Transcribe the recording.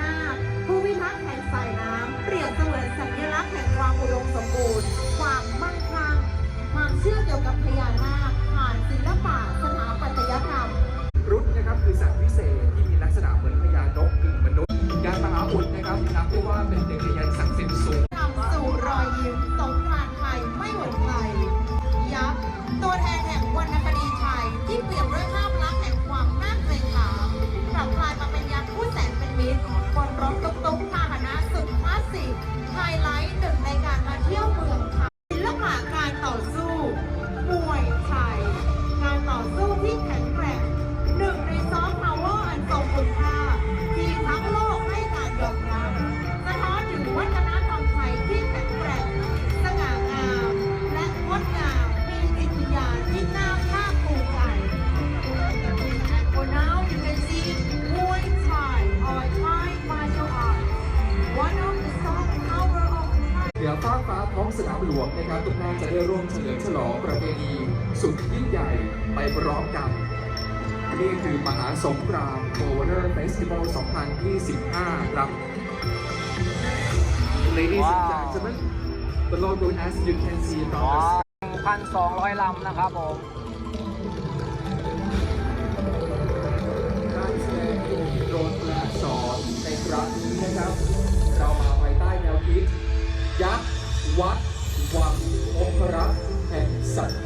นาคผู้พิทักษ์แห่งสายน้ำเปรียบเสมือนสัญลักษณ์แห่งความอุดมสมบูรณ์ ความมั่งคั่งความเชื่อเกี่ยวกับพญานาคผ่านศิลปะสถาปัตยกรรมรุดนะครับคือสัตว์วิเศษที่มีลักษณะเหมือนพญานกกึ่งมนุษย์ยานมหาอุดนะครับนับได้ว่าเป็นหนึ่งในยันศักดิ์สิทธิ์สูงนำสู่รอยยิ้มสงกรานต์ไทยไม่หวนใครยักษ์ตัวแทนแห่งวรรณคดีไทยที่เปลี่ยนด้วย รถตุ๊กตุ๊กพาหนะสุดคลาสสิกไฮไลท์หนึ่งในการมาเที่ยวเมืองค่ะศิลปะการต่อสู้มวยไทยการต่อสู้ที่แข็ง นือฟ้ากฟ้าท้องสนามหลวงนะครับทุกท่านจะได้ร่วมเฉลิมฉลองประเพณีสุดยิ่งใหญ่ไปพร้อมกันนี่คือมหาสงกรานต์ Over Festival 2025 ครับ Ladies and Wow. gentlemen the logo as you can see อ๋อ from the 1,200 ลำนะครับผม วัดวังองครักษ์แห่งศรัทธา